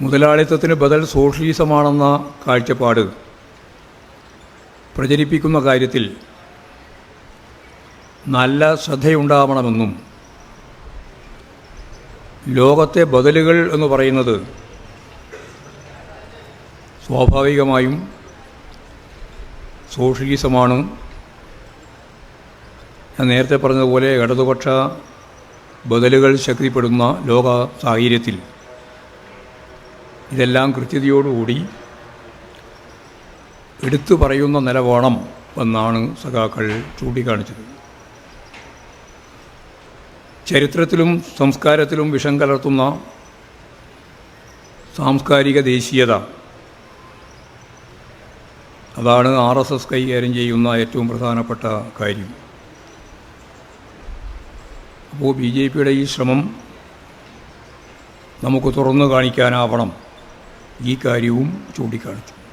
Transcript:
മുതലാളിത്തത്തിന് ബദൽ സോഷ്യലിസമാണെന്ന കാഴ്ചപ്പാട് പ്രചരിപ്പിക്കുന്ന കാര്യത്തിൽ നല്ല ശ്രദ്ധയുണ്ടാവണമെന്നും ലോകത്തെ ബദലുകൾ എന്ന് പറയുന്നത് സ്വാഭാവികമായും സോഷ്യലിസമാണ്. ഞാൻ നേരത്തെ പറഞ്ഞതുപോലെ ഇടതുപക്ഷ ബദലുകൾ ശക്തിപ്പെടുന്ന ലോക സാഹചര്യത്തിൽ ഇതെല്ലാം കൃത്യതയോടുകൂടി എടുത്തു പറയുന്ന നില വേണം എന്നാണ് സഖാക്കൾ ചൂണ്ടിക്കാണിച്ചത്. ചരിത്രത്തിലും സംസ്കാരത്തിലും വിഷം കലർത്തുന്ന സാംസ്കാരിക ദേശീയത അതാണ് ആർ എസ് എസ് കൈകാര്യം ചെയ്യുന്ന ഏറ്റവും പ്രധാനപ്പെട്ട കാര്യം. അപ്പോൾ ബി ജെ പിയുടെ ഈ ശ്രമം നമുക്ക് തുറന്നു കാണിക്കാനാവണം. ഈ കാര്യവും ചൂണ്ടിക്കാണിച്ചു.